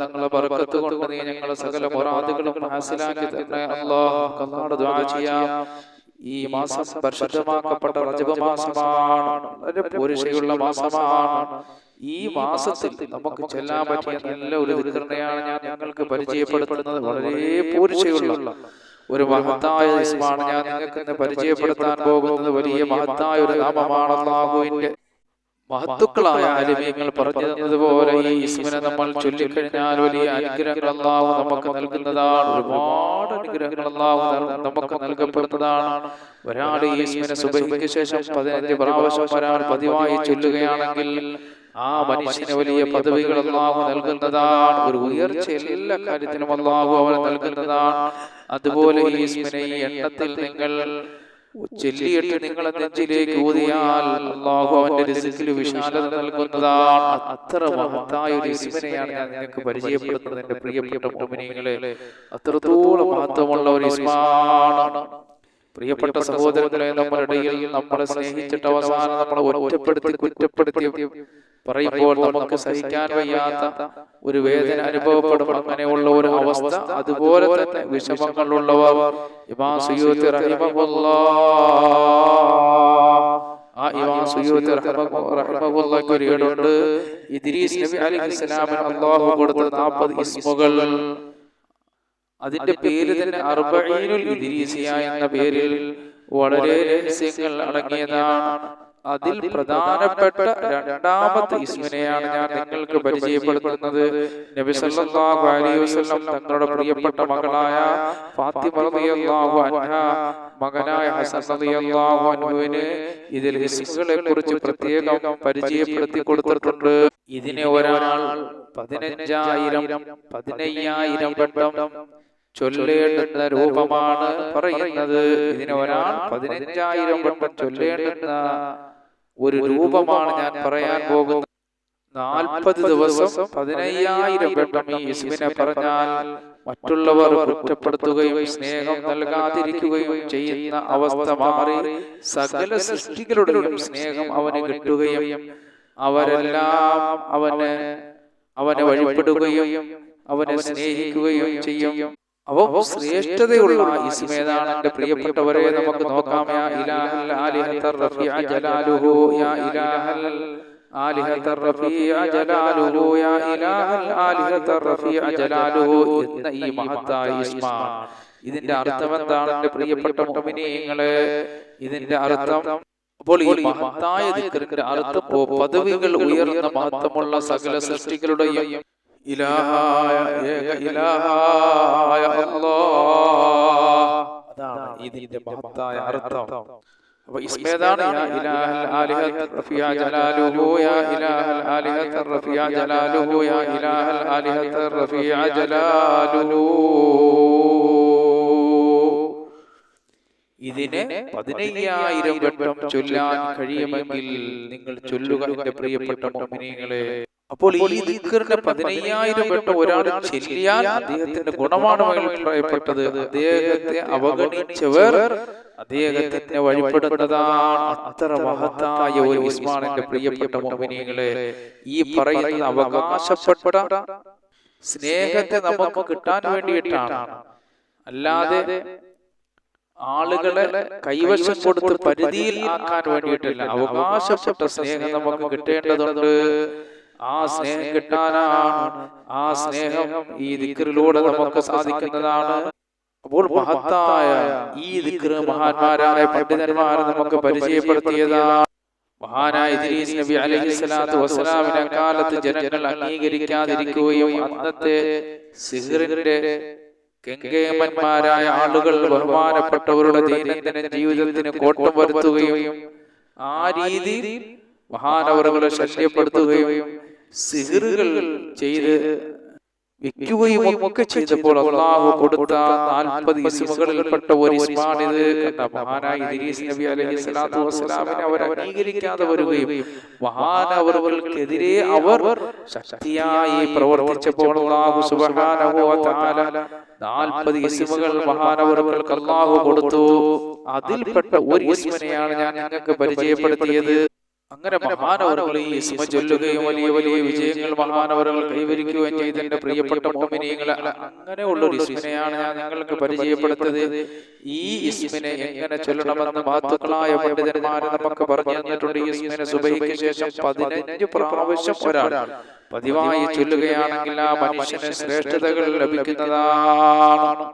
തങ്ങളെ ബർക്കത്ത് കൊണ്ട് നീ ഞങ്ങളെ സകല ചെയ്യാം. ഈ മാസം പരിശുദ്ധമാക്കപ്പെട്ട റജബ മാസമാണ്. വളരെ മാസമാണ്. ഈ മാസത്തിൽ നമുക്ക് ചെല്ലാൻ പറ്റിയ നല്ല ഒരു വിതരണയാണ് ഞാൻ ഞങ്ങൾക്ക് പരിചയപ്പെടുത്തുന്നത്. വളരെ പോരിശയുള്ള ഒരു മഹത്തായ ദിവസമാണ് ഞാൻ നിങ്ങൾക്ക് ഇന്ന് പരിചയപ്പെടുത്താൻ പോകുന്നത്. വലിയ മഹത്തായ ഒരു നാമമാണ് അള്ളാഹുവിന്റെ മഹത്തുക്കളായ അലിമീങ്ങൾ പറഞ്ഞു തന്നതുപോലെ ഈ ഇസ്മിനെ നമ്മൾ ചൊല്ലിക്കഴിഞ്ഞാൽ വലിയ അനുഗ്രഹങ്ങൾ അള്ളാഹു നമുക്ക് നൽകുന്നതാണ്. ഒരുപാട് അനുഗ്രഹങ്ങൾ അള്ളാഹു നമുക്ക് നൽകപ്പെടുന്നതാണ്. ഒരാൾ ഈ ഇസ്മിനെ സുബഹിക്ക് ശേഷം പതിനഞ്ച് പ്രാവശ്യം ഒരാൾ പതിവായി ചൊല്ലുകയാണെങ്കിൽ ആ മനുഷ്യന് വലിയ പദവികൾ അള്ളാഹു നൽകുന്നതാണ്. ഒരു ഉയർച്ച എല്ലാ കാര്യത്തിനും അള്ളാഹു അവന് നൽകുന്നതാണ്. അതുപോലെ ഈ എണ്ണത്തിൽ നിങ്ങൾ ചൊല്ലിയിട്ട് നിങ്ങളെ നെഞ്ചിലേക്ക് ഊതിയാൽ അള്ളാഹു അവന്റെ റിസ്ക്കിൽ വിശാലത നൽകുന്നതാണ് അത്ര മഹത്തായ ഒരു ഇസ്മനെയാണ് ഞാൻ നിങ്ങൾക്ക് പരിചയപ്പെടുത്തുന്നത് എന്റെ പ്രിയപ്പെട്ട മോമിനികളെ. അത്രത്തോളം മഹത്വമുള്ള ഒരു ഇസ്മാണ് പ്രിയപ്പെട്ട സഹോദരങ്ങളെ നമ്മുടെ ഇടയിൽ നമ്മളെ സ്നേഹിച്ചിട്ട് അവസാനം നമ്മളെ ഒറ്റപ്പെടുത്തി കുറ്റപ്പെടുത്തി പറയുമ്പോൾ നമുക്ക് സഹിക്കാൻ വയ്യാത്ത ഒരു വേദന അനുഭവപ്പെടും. അങ്ങനെയുള്ള ഒരു അവസ്ഥ അതുപോലെ തന്നെ വിഷമങ്ങളുള്ളവർ. ഇമാം സുയൂത്തി റഹിമഹുല്ലാ. ആ ഇമാം സുയൂത്തി റഹിമഹു- റഹിമഹുല്ലാക്ക് ഒരു ഏടുണ്ട് ഇദ്രീസ് നബി അലൈഹിസ്സലാമിന് അല്ലാഹു കൊടുത്ത 40 ഇസ്മുകൾ. അതിന്റെ പേര് തന്നെ അർബഈനുൽ ഇദ്രീസിയ എന്ന പേരിൽ വളരെ രഹസ്യങ്ങൾ അടങ്ങിയതാണ്. അതിൽ പ്രധാനപ്പെട്ട രണ്ടാമത്തെ ഇസ്മിനെയാണ് ഞാൻ നിങ്ങൾക്ക് പരിചയപ്പെടുത്തുന്നത്. നബി സല്ലല്ലാഹു അലൈഹി വസല്ലം തങ്ങളുടെ പ്രിയപ്പെട്ട മകളായ ഫാത്തിമ റളിയല്ലാഹു അൻഹ മകനായ ഹസൻ റളിയല്ലാഹു അൻഹുവിന് ഇതിൽ ഇസ്മുകളെ കുറിച്ച് പ്രത്യേകം പരിചയപ്പെടുത്തി കൊടുത്തിട്ടുണ്ട്. ഇതിനെ ഒരാൾ പതിനഞ്ചായിരം പതിനയ്യായിരം വട്ടം ചൊല്ലേണ്ടുന്ന രൂപമാണ് പറയുന്നത്. ഇതിനെ ഒരാൾ പതിനഞ്ചായിരം വട്ടം ചൊല്ലേണ്ടുന്ന ഒരു രൂപമാണ് ഞാൻ പറയാൻ പോകുന്നത്. നാൽപ്പത് ദിവസം പതിനയ്യായിരം വട്ടം ഈ ഇസ്മിനെ പറഞ്ഞാൽ മറ്റുള്ളവർ കുറ്റപ്പെടുത്തുകയും സ്നേഹം നൽകാതിരിക്കുകയും ചെയ്യുന്ന അവസ്ഥ മാറി സകല സൃഷ്ടികളുടെയും സ്നേഹം അവന് കിട്ടുകയും അവരെല്ലാം അവന് അവനെ വഴിപ്പെടുകയും അവനെ സ്നേഹിക്കുകയും ചെയ്യും. അവ ശ്രേഷ്ഠതയുള്ള ഇസ്മേതാണ് എന്റെ പ്രിയപ്പെട്ടവരെ നമുക്ക് നോക്കാം. യാ ഇലാഹൽ ആലിഹത്തർ ജലാലുഹു യാ ഇലാഹൽ ആലിഹത്തർ ജലാലുഹു യാ ഇലാഹൽ ആലിഹത്തർ ജലാലുഹു എന്ന ഈ മഹത്തായ ഇസ്മ ഇതിന്റെ അർത്ഥം എന്താണ് എന്റെ പ്രിയപ്പെട്ട മുഅ്മിനീങ്ങളെ? ഇതിന്റെ അർത്ഥം അപ്പോൾ ഈ മഹത്തായ ദിക്റിന്റെ അർത്ഥം പോ പദവികൾ ഉയർന്ന മഹത്വമുള്ള സകല സൃഷ്ടികളുടെയും ഇലാഹായ ഏക ഇലാഹായ അല്ലാഹ് അതാണ് ഇതിന്റെ മഹത്തായ അർത്ഥം. അപ്പൊ ഇസ്മേതാണ് യാ ഇലാഹൽ ആലിഹത്ത് റഫിയ ജലാലുഹു യാ ഇലാഹൽ ആലിഹത്ത് റഫിയ ജലാലുഹു യാ ഇലാഹൽ ആലിഹത്ത് റഫിയ ജലാലുഹു. ഇതിനെ പതിനയ്യായിരം വട്ടം ചൊല്ലാൻ കഴിയുമെങ്കിൽ നിങ്ങൾ ചൊല്ലുക എന്റെ പ്രിയപ്പെട്ട മോമിനികളെ അപ്പോൾ ഈ ദിക്കറിന്റെ പതിനയ്യായിരം വട്ടം ഒരാൾ ചെല്ലിയാൽ അദ്ദേഹത്തിന്റെ ഗുണമാണ് അഭിപ്രായപ്പെട്ടത്. അദ്ദേഹത്തെ അവഗണിച്ചവർ അദ്ദേഹത്തിന്റെ വഴിപ്പെടുന്നതാണ്. അത്ര മഹത്തായ ഒരു ഉസ്മാനിന്റെ പ്രിയപ്പെട്ട മോമിനികളെ ഈ പറയുന്ന അവകാശപ്പെട്ട സ്നേഹത്തെ നമുക്ക് കിട്ടാൻ വേണ്ടിയിട്ടാണ്. അല്ലാതെ ആളുകളെ കൈവശം കൊടുത്ത് പരിധിയിൽ ആക്കാൻ വേണ്ടിയിട്ടില്ല. അവകാശപ്പെട്ട സ്നേഹം നമുക്ക് കിട്ടേണ്ടതുണ്ട്. ആ സ്നേഹം കിട്ടാനാണ്. ആ സ്നേഹം ഈ ദിക്കറിലൂടെ നമുക്ക് സാധിക്കുന്നതാണ്. അപ്പോൾ മഹത്തായ ഈ ദിക്കറ് മഹാന്മാരായ പണ്ഡിതന്മാർ നമുക്ക് പരിചയപ്പെടുത്തിയതാണ്. മഹാനായ ഇദ്രീസ് നബി അലൈഹി സ്വലാത്തു വസ്സലാമിനെ കാലത്ത് ജനങ്ങൾ അംഗീകരിക്കാതിരിക്കുകയും അന്നത്തെ സിഹറിന്റെ കെങ്കേമന്മാരായ ആളുകൾ ബഹുമാനപ്പെട്ടവരുടെ ദൈനംദിന ജീവിതത്തിന് കോട്ടം വരുത്തുകയും ആ രീതിയിൽ മഹാനവറുകളെ ശല്യപ്പെടുത്തുകയും സിഹിറുകൾ ചെയ്ത് വിൽക്കുകയും ഒക്കെ ചെയ്തപ്പോൾ അള്ളാഹു കൊടുത്ത നാൽപ്പത് ഇസ്മുകളിൽപ്പെട്ട ഒരു ഇസ്മാണിത് കണ്ട മഹാനായ നബി അലൈഹി സ്വലാത്തു വസ്സലാമിനെ അവർ അംഗീകരിക്കാതെ വരികയും മഹാനവറുകൾക്കെതിരെ അവർ ശക്തിയായി പ്രവർത്തിച്ചപ്പോൾ അള്ളാഹു സുബ്ഹാനഹു വ തആല നാൽപ്പത് ഇസ്മുകൾ മഹാനവറുകൾക്ക് അള്ളാഹു കൊടുത്തു. അതിൽപ്പെട്ട ഒരു ഇസ്മനെയാണ് ഞാൻ ഞങ്ങൾക്ക് പരിചയപ്പെടുത്തിയത്. അങ്ങനെ മഹാനവറുകൾ ഈ ഇസ്മ ചൊല്ലുകയും വലിയ വലിയ വിജയങ്ങൾ മഹാനവറുകൾ കൈവരിക്കുകയും ചെയ്ത എന്റെ പ്രിയപ്പെട്ട മോമിനിയങ്ങളെ അങ്ങനെയുള്ള ഒരു ഇസ്മിനെയാണ് ഞാൻ നിങ്ങൾക്ക് പരിചയപ്പെടുത്തത് ഈ ഇസ്മിനെ എങ്ങനെ ചൊല്ലണമെന്ന് മാത്തുക്കളായ പണ്ഡിതന്മാരെ നമുക്ക് പറഞ്ഞു തന്നിട്ടുണ്ട് ഈ ഇസ്മിനെ സുബൈക്ക് ശേഷം പതിനഞ്ച് പ്രാവശ്യം ഒരാൾ പതിവായി ചൊല്ലുകയാണെങ്കിൽ ആ മനുഷ്യന് ശ്രേഷ്ഠതകൾ ലഭിക്കുന്നതാണ്.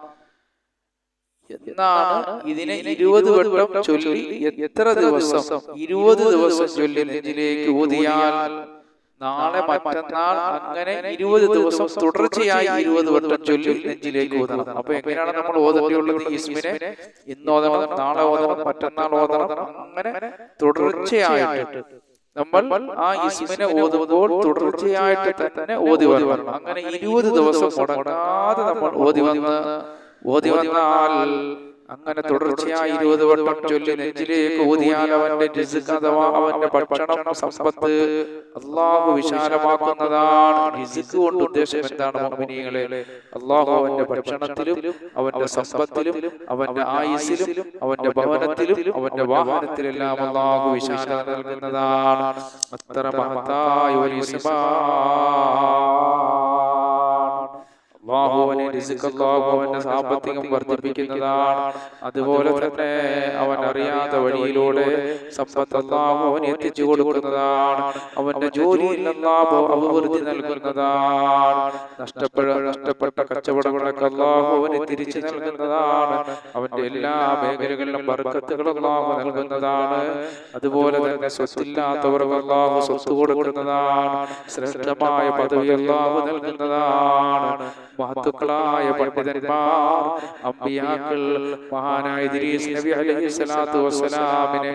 എന്നാണ് ഇതിനെ ഇരുപത് വട്ടം ചൊല്ലി എത്ര ദിവസം? ഇരുപത് ദിവസം ചൊല്ലി നെഞ്ചിലേക്ക് ഊതിയാൽ നാളെ മറ്റന്നാൾ അങ്ങനെ ഇരുപത് ദിവസം തുടർച്ചയായി ഇരുപത് വട്ടം ചൊല്ലി നെഞ്ചിലേക്ക് ഊതണം. അപ്പൊ എങ്ങനെയാണ് നമ്മൾ ഓതേണ്ടിയുള്ളത്? ഈ ഇസ്മിനെ ഇന്ന് ഓതണം നാളെ ഓതണം മറ്റന്നാൾ ഓതണം. അങ്ങനെ തുടർച്ചയായിട്ട് നമ്മൾ ആ ഇസ്മിനെ ഓതുമ്പോൾ തുടർച്ചയായിട്ട് തന്നെ ഓതി വരണം. അങ്ങനെ ഇരുപത് ദിവസം മുടങ്ങാതെ നമ്മൾ ഓതി വന്ന് ഓതി വന്നാൽ അങ്ങനെ തുടർച്ചയായി ഇരുപത് വട്ടം ചൊല്ലി നെഞ്ചിലേക്ക് ഊതിയാൽ അവന്റെ രിസ്ക് അഥവാ അവന്റെ ഭക്ഷണം സമ്പത്ത് അള്ളാഹു വിശാലമാക്കുന്നതാണ്. രിസ്ക് കൊണ്ട് ഉദ്ദേശം എന്താണ് മോമിനികളെ അള്ളാഹു അവന്റെ ഭക്ഷണത്തിലും അവന്റെ സമ്പത്തിലും അവന്റെ ആയുസിലും അവന്റെ ഭവനത്തിലും അവന്റെ വാഹനത്തിലെല്ലാം അള്ളാഹു വിശാലത നൽകുന്നതാണ്. അത്ര മഹത്തായ ഒരു അള്ളാഹു അവനെ റിസ്ക് അള്ളാഹു അവന്റെ സാമ്പത്തികം വർദ്ധിപ്പിക്കുന്നതാണ്. അതുപോലെ തന്നെ അവൻ അറിയാത്ത വഴിയിലൂടെ സമ്പത്ത് അള്ളാഹു അവന് എത്തിച്ചു കൊടുക്കുന്നതാണ് അവന്റെ ജോലിയിൽ അള്ളാഹു അഭിവൃദ്ധി നൽകുന്നതാണ്. നഷ്ടപ്പെട്ട നഷ്ടപ്പെട്ട കച്ചവടങ്ങളൊക്കെ അള്ളാഹു അവന് തിരിച്ചു നൽകുന്നതാണ്. അവന്റെ എല്ലാ മേഖലകളിലും ബർക്കത്തുകൾ അള്ളാഹു നൽകുന്നതാണ്. അതുപോലെ തന്നെ സ്വത്തില്ലാത്തവർക്ക് അള്ളാഹു സ്വത്ത് കൊടുക്കുന്നതാണ്. ശ്രേഷ്ഠമായ പദവി അള്ളാഹു നൽകുന്നതാണ്. മഹത്തുക്കളായ പണ്ഡിതന്മാർ അമ്പിയാക്കൾ മഹാനായ ഇദ്രീസ് നബി അലൈഹി സ്വലാത്തു വസ്സലാമിനെ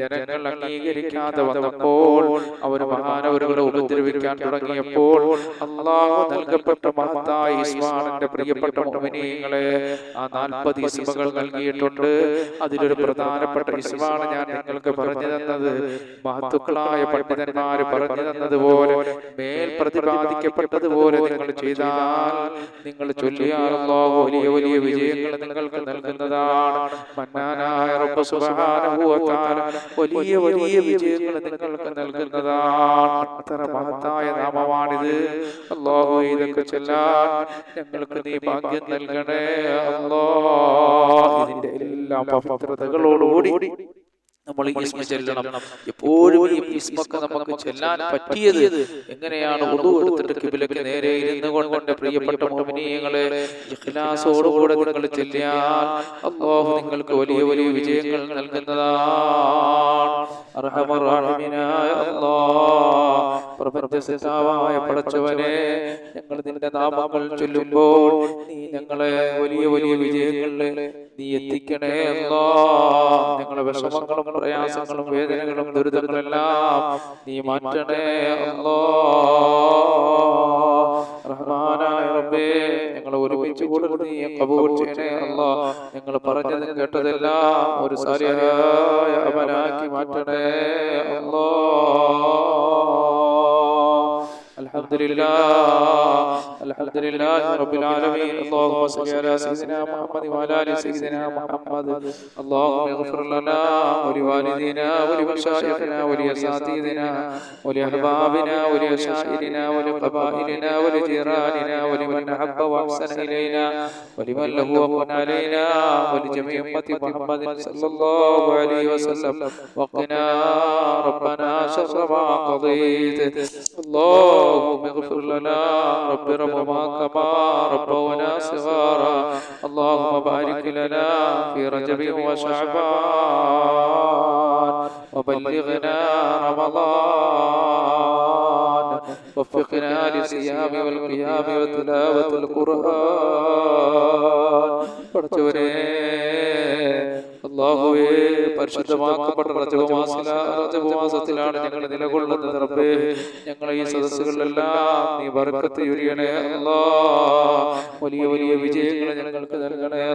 ജനങ്ങൾ അംഗീകരിക്കാതെ വന്നപ്പോൾ അവർ മഹാനവരുകളെ ഉപദ്രവിക്കാൻ തുടങ്ങിയപ്പോൾ അള്ളാഹു നൽകപ്പെട്ട മഹത്തായ ഇസ്മാണിന്റെ പ്രിയപ്പെട്ട മോമിനിയങ്ങളെ ആ നാൽപ്പത് ഇസ്മകൾ നൽകിയിട്ടുണ്ട്. അതിലൊരു പ്രധാനപ്പെട്ട ഇസ്മാണ് ഞാൻ നിങ്ങൾക്ക് പറഞ്ഞു തന്നത്. മഹത്തുക്കളായ പണ്ഡിതന്മാര് പറഞ്ഞു തന്നതുപോലെ മേൽ പ്രതിപാദിക്കപ്പെട്ടതുപോലെ നിങ്ങൾ ചെയ്താൽ നിങ്ങൾ ചൊല്ലിയാൽ അല്ലാഹു വലിയ വലിയ വിജയങ്ങൾ നിങ്ങൾക്ക് നൽകുന്നതാണ്. മന്നാനായ റബ്ബ് സുബ്ഹാനഹു വ തആല വലിയ വലിയ വിജയങ്ങൾ നിങ്ങൾക്ക് നൽകുന്നതാണ്. അത്ര മഹത്തായ നാമമാണിത്. അല്ലാഹു ഇതൊക്കെ ചൊല്ലാൻ ഞങ്ങൾക്ക് നീ ഭാഗ്യം നൽകണേ. അല്ലാഹ് ഇതിന്റെ എല്ലാ പവിത്രതകളോടുകൂടി നമ്മൾ ഈ ഇസ്മ ചെല്ലണം. എപ്പോഴും ഈ ഇസ്മൊക്കെ നമുക്ക് ചെല്ലാൻ പറ്റിയത് എങ്ങനെയാണ് ഒതു എടുത്തിട്ട് കിബിലക്ക് നേരെ ഇരുന്ന് കൊണ്ട് പ്രിയപ്പെട്ട മോമിനിയങ്ങളെ ഇഖ്ലാസോടുകൂടെ നിങ്ങൾ ചെല്ലിയാൽ അള്ളാഹു നിങ്ങൾക്ക് വലിയ വലിയ വിജയങ്ങൾ നൽകുന്നതാണ്. പടച്ചവനെ ഞങ്ങൾ നിന്റെ നാമങ്ങൾ ചൊല്ലുമ്പോൾ നീ ഞങ്ങളെ വലിയ വലിയ വിജയങ്ങളിൽ നീ എത്തിക്കണേ അല്ലാ. ഞങ്ങളുടെ വിഷമങ്ങളും പ്രയാസങ്ങളും വേദനകളും ദുരിതങ്ങളെല്ലാം നീ മാറ്റണേ അല്ലാ. റഹ്മാനായ റബ്ബേ ഞങ്ങൾ ഒരുമിച്ച് കൂടുതൽ നീ കബൂൽ ചെയ്യണേ അല്ലാ. ഞങ്ങൾ പറഞ്ഞതും കേട്ടതെല്ലാം ഒരു സാരിയായ അവനാക്കി മാറ്റണേ അല്ലാ. الحمد لله الحمد لله رب العالمين اللهم صل على سيدنا محمد وعلى ال سيدنا محمد اللهم اغفر لنا ولوالدينا ولمشايخنا ولاساتذتنا ولاحبابنا ولاشائرنا ولقبائلنا ولجيراننا ولمن احب واحسن الينا ولمن له وقن علينا ولجميع امه محمد صلى الله عليه وسلم وقنا ربنا شر ما قضيت اللهم اغفر لنا رب ربما كما ربونا صغارا اللهم بارك لنا في رجب وشعبان وبلغنا رمضان وفقنا للصيام والقيام وتلاوة القرآن പഠിച്ചവരെ അള്ളാഹുവേ പരിശുദ്ധമാക്കപ്പെട്ട റജബമാസത്തിലാണ് ഞങ്ങൾ നിലകൊള്ളുന്നത് റബ്ബേ. ഞങ്ങളെ ഈ സദസ്സുകളിലെല്ലാം നീ ബർക്കത്ത് ചൊരിയണേ അല്ലാ വലിയ വലിയ വിജയങ്ങൾ ഞങ്ങൾക്ക് നൽകണേ.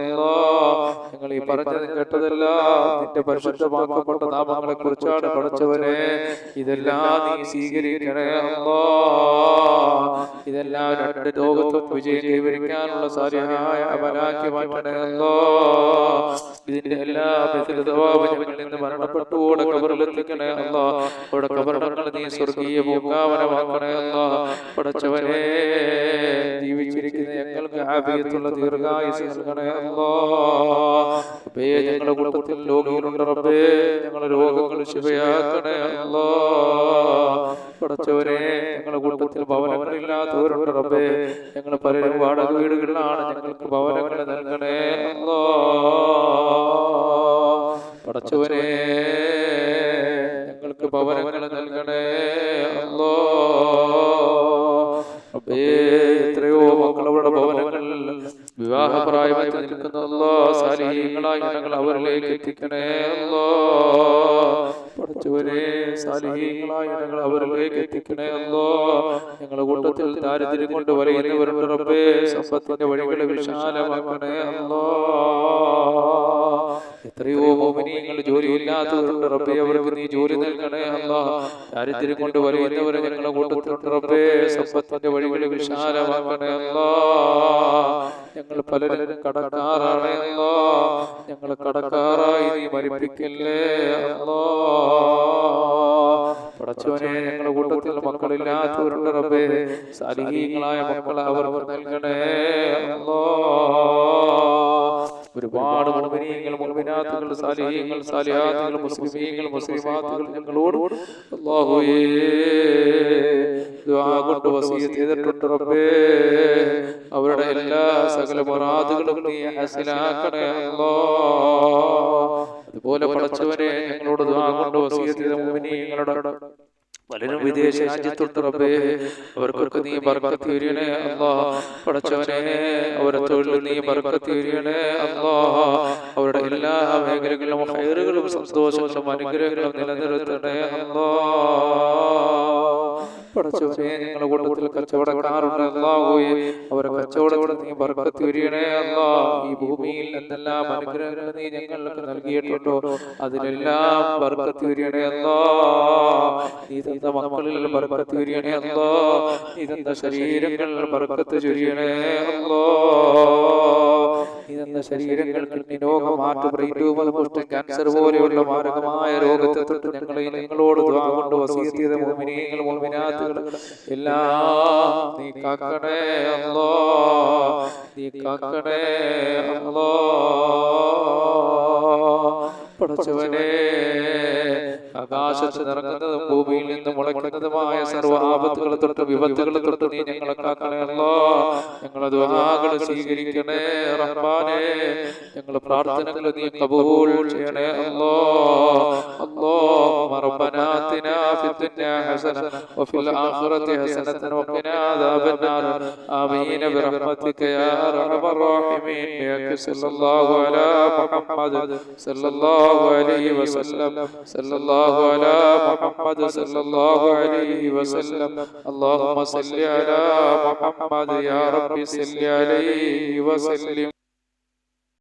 പറഞ്ഞത് കേട്ടതെല്ലാം നിന്റെ പരിശുദ്ധമാക്കപ്പെട്ട നാമങ്ങളെ കുറിച്ചാണ് പഠിച്ചവനെ. ഇതെല്ലാം നീ സ്വീകരിക്കണേ അല്ലാ ഇതെല്ലാം രണ്ട് ലോകത്തും വിജയം കൈവരിക്കാനുള്ള സാധ്യമായ അമലാക്കി മാറ്റണേ അല്ലാ ഇതിന്റെ എല്ലാ ഞങ്ങളിൽ നിന്ന് മരണപ്പെട്ടുകൂടെ കബറിലെത്തിക്കണേ അല്ല അവിടെ കബറടങ്ങൾ നീ സ്വർഗീയ പൂങ്കാവനമാക്കണേ അല്ല ജീവിച്ചിരിക്കുന്ന ആഭിയത്തുള്ള ദീർഘായുസ് നൽകണേ അല്ലാഹ് റബ്ബേ ഞങ്ങളുടെ കുടുംബത്തിൽ രോഗികളുണ്ട് റബ്ബേ? ഞങ്ങളുടെ രോഗങ്ങൾ ശിവയാക്കണേ അല്ലാഹ് പടച്ചവരെ ഞങ്ങളുടെ കുടുംബത്തിൽ ഭവനങ്ങളില്ലാത്തവരുണ്ട് റബ്ബേ. ഞങ്ങൾ പലരും വാടക വീടുകളിലാണ് ഞങ്ങൾക്ക് ഭവനങ്ങൾ നൽകണേ അല്ലാഹ് പടച്ചവരെ ഞങ്ങൾക്ക് ഭവനങ്ങൾ എത്തിക്കണേ പഠിച്ചവരെ സാലിഹീങ്ങളായ ഞങ്ങൾ അവരിലേക്ക് എത്തിക്കണേ അല്ലോ. ഞങ്ങളുടെ കൂട്ടത്തിൽ ദാരിദ്ര്യം കൊണ്ട് വരയുന്നവരുടെ സമ്പത്തിന്റെ വഴികളെ വിശാലമാക്കണേ അല്ലോ. എത്രയോ മോമിനിയങ്ങൾ ജോലിയില്ലാത്തവരുണ്ട്. റബ്ബേ അവർക്ക് നീ ജോലി നൽകണേ അല്ല. ദാരിദ്ര്യം കൊണ്ട് വലയുന്നവരെ ഞങ്ങളെ കൂട്ടത്തിലുണ്ട് റബ്ബേ സമ്പത്തിന്റെ വഴികളെ വിശാലമാക്കണേ അല്ല. ഞങ്ങൾ പലരും കടക്കാറാണ് അല്ല. ഞങ്ങൾ കടക്കാറായി നീ മരിപ്പിക്കല്ലേ അല്ലാ. പടച്ചവനെ ഞങ്ങളുടെ കൂട്ടത്തിൽ മക്കളില്ലാത്തവരുണ്ട് റബ്ബേ. സാലിഹീങ്ങളായ മക്കളെ അവർ നൽകണേ. ഒരുപാട് മുഅ്മിനീങ്ങൾ മുഅ്മിനാത്തുകൾ സാലിഹീങ്ങൾ സാലിഹാത്തുകൾ മുസ്ലിമീങ്ങൾ മുസ്ലിമാത്തുകൾ ഞങ്ങളോട് അല്ലാഹുവേ കൊണ്ട് വസിയത്ത് ചെയ്തിട്ടുണ്ട് റബ്ബേ. അവരുടെ എല്ലാ സകല മുറാദുകളും നീ ഹസിലാക്കണേ. അല്ലാ അതുപോലെ പടച്ചവരെ ഞങ്ങളോട് കൊണ്ട് വസിയത്ത് പലരും വിദേശ റബ്ബേ. അവർക്കൊക്കെ നീ ബർക്കത്ത് ഉരിയണേ അല്ലാ. പടച്ചവനെ അവരെ തൊഴിൽ നീ ബർക്കത്ത് അല്ലാ. അവരുടെ എല്ലാ മേഖലകളിലും ഹൈറുകളും സന്തോഷങ്ങളും അനുഗ്രഹങ്ങളും നിലനിർത്തണേ അല്ലാ. പടച്ചവനെ ഞങ്ങളുടെ കൂട്ടത്തിൽ കച്ചവടക്കാരുണ്ട് അല്ലാഹുവേ. അവരെ കച്ചവടത്തിൽ നീ ബർക്കത്ത് വരികണേ അല്ലാ ഈ ഭൂമിയിൽ എന്തെല്ലാം അനുഗ്രഹങ്ങൾ നീ ഞങ്ങൾക്ക് നൽകിയിട്ടുണ്ടോ? അതിലെല്ലാം ബർക്കത്ത് വരികണേ അല്ലാ നീ തന്ന മക്കളിൽ ബർക്കത്ത് വരികണേ അല്ലാ നീ തന്ന ശരീരങ്ങൾ ബർക്കത്ത് ചൊരിയണേ അല്ലോ നീ ശരീരങ്ങൾക്ക് ശരീരങ്ങൾ കിഡ്നി രോഗം ഹാർട്ട് ബ്രെയിൻ ട്യൂമർ കുഷ്ഠ ക്യാൻസർ പോലെയുള്ള മാരകമായ രോഗത്തെ തൊട്ട് ഞങ്ങളെ നിങ്ങളോട് കൊണ്ട് മോമിനാത്തുകൾ എല്ലാം നീ കാക്കണേ അല്ലോ നീ കാക്കണേ അല്ലോ പടച്ചവനെ ആകാശത്ത് നിറങ്ങുന്നതും ഭൂമിയിൽ നിന്ന് മുളയ്ക്കുന്നതുമായ സർവ ആപത്തുകൾ തൊട്ട് വിപത്തുകൾ തൊട്ട് നീ ഞങ്ങളെ കാക്കണമല്ലോ ഞങ്ങളെ ദുആകൾ സ്വീകരിക്കണേ റഹ്മാനെ ഞങ്ങളെ പ്രാർത്ഥനകൾ നീ കബൂൽ ചെയ്യണേ അല്ലോ. അല്ലോ. ربنا آتنا في الدنيا حسنة وفي الآخرة حسنة وقنا عذاب النار. آمين برحمتك يا أرحم الراحمين. يا صلى الله على محمد صلى الله عليه وسلم. صلى الله على محمد صلى الله عليه وسلم. اللهم صل على محمد يا رب صل عليه وسلم.